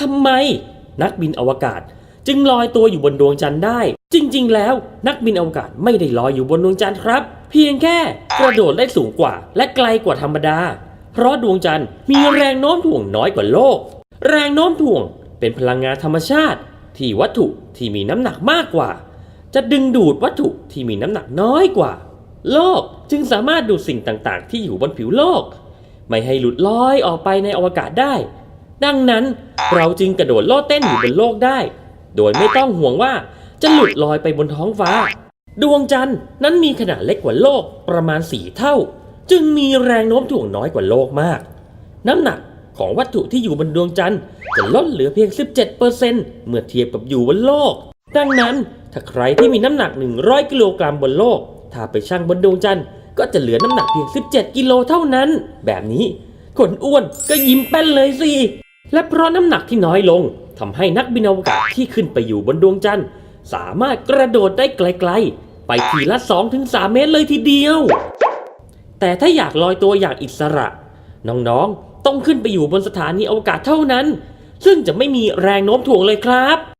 ทำไมนักบินอวกาศ จึงลอยตัวอยู่บนดวงจันทร์ได้ จริง ๆ แล้วนักบินอวกาศไม่ได้ลอยอยู่บนดวงจันทร์ครับ เพียงแค่กระโดดได้สูงกว่า และไกลกว่าธรรมดา เพราะดวงจันทร์มีแรงโน้มถ่วงน้อยกว่าโลก แรงโน้มถ่วงเป็นพลังงานธรรมชาติ ที่วัตถุที่มีน้ำหนักมากกว่า จะดึงดูดวัตถุที่มีน้ำหนักน้อยกว่า โลกจึงสามารถดูดสิ่งต่างๆ ที่อยู่บนผิวโลก ไม่ให้หลุดลอยออกไปในอวกาศได้ ดังนั้นเราจึงกระโดดโลดเต้นอยู่บนโลกได้ โดยไม่ต้องห่วงว่าจะหลุดลอยไปบนท้องฟ้า ดวงจันทร์นั้นมีขนาดเล็กกว่าโลกประมาณ4เท่า จึงมีแรงโน้มถ่วงน้อยกว่าโลกมาก น้ำหนักของวัตถุที่อยู่บนดวงจันทร์จะลดเหลือเพียง 17%เมื่อเทียบกับอยู่บนโลก ดังนั้นถ้าใครที่มีน้ำหนัก 100 กิโลกรัมบนโลก ถ้าไปชั่งบนดวงจันทร์ก็จะเหลือน้ำหนักเพียง 17 กิโลเท่านั้น แบบนี้คนอ้วนก็ยิ้มแป้นเลยสิ และเพราะน้ำหนักที่น้อยลงทำให้นักบินอวกาศที่ขึ้นไปอยู่บนดวงจันทร์สามารถกระโดดได้ไกลๆ ไปทีละ 2-3 เมตรเลยทีเดียว แต่ถ้าอยากลอยตัวอย่างอิสระ น้องๆ ต้องขึ้นไปอยู่บนสถานีอวกาศเท่านั้น ซึ่งจะไม่มีแรงโน้มถ่วงเลยครับ